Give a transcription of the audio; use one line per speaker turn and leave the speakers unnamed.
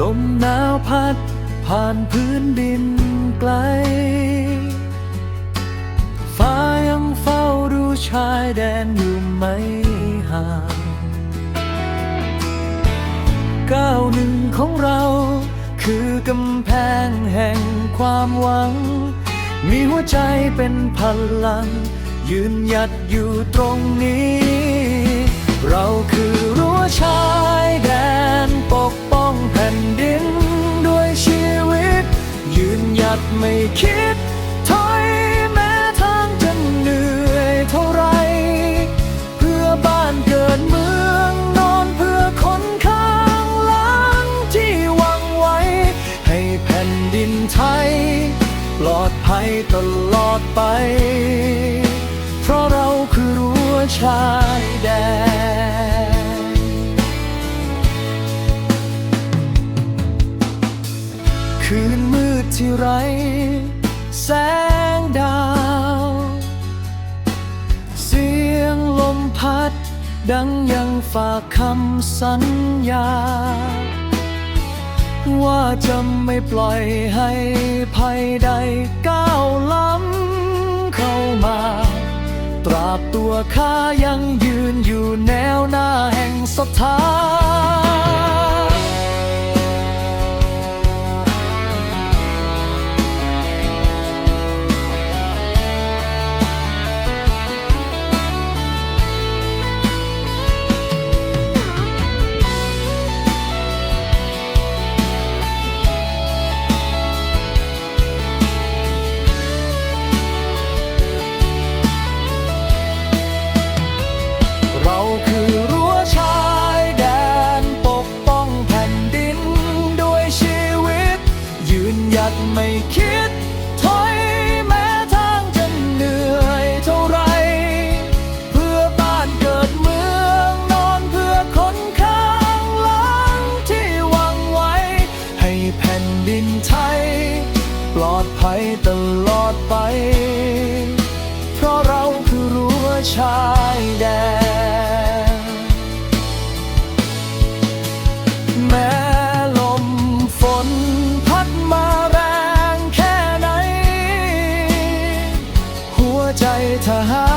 ลมหนาวพัดผ่านพื้นดินไกล ฟ้ายังเฝ้าดูชายแดนอยู่ไม่ห่างก้าวหนึ่งของเรา คือกำแพงแห่งความหวัง มีหัวใจเป็นพลัง ยืนหยัดอยู่ตรงนี้ เราคือรั้วชายแดนปก ไม่คิดถอยแม้ทางจะเหนื่อยเท่าไร เพื่อบ้านเกิดเมืองนอนเพื่อคนข้างหลังที่หวังไว้ ให้แผ่นดินไทย ปลอดภัยตลอดไป เพราะเราคือรั้วชายแดนคืน ที่ไรแสงดาว เสียงลมพัด ดังยังฝากคำสัญญา ว่าจะไม่ปล่อยให้ภัยใดก้าวล้ำเข้ามา ตราบตัวข้ายังยืนอยู่แนวหน้าแห่งศรัทธา ดินไทย ปลอดภัยตลอดไป เพราะเราคือรั้วชายแดน แม้ลมฝนพัดมาแรงแค่ไหน หัวใจทหาร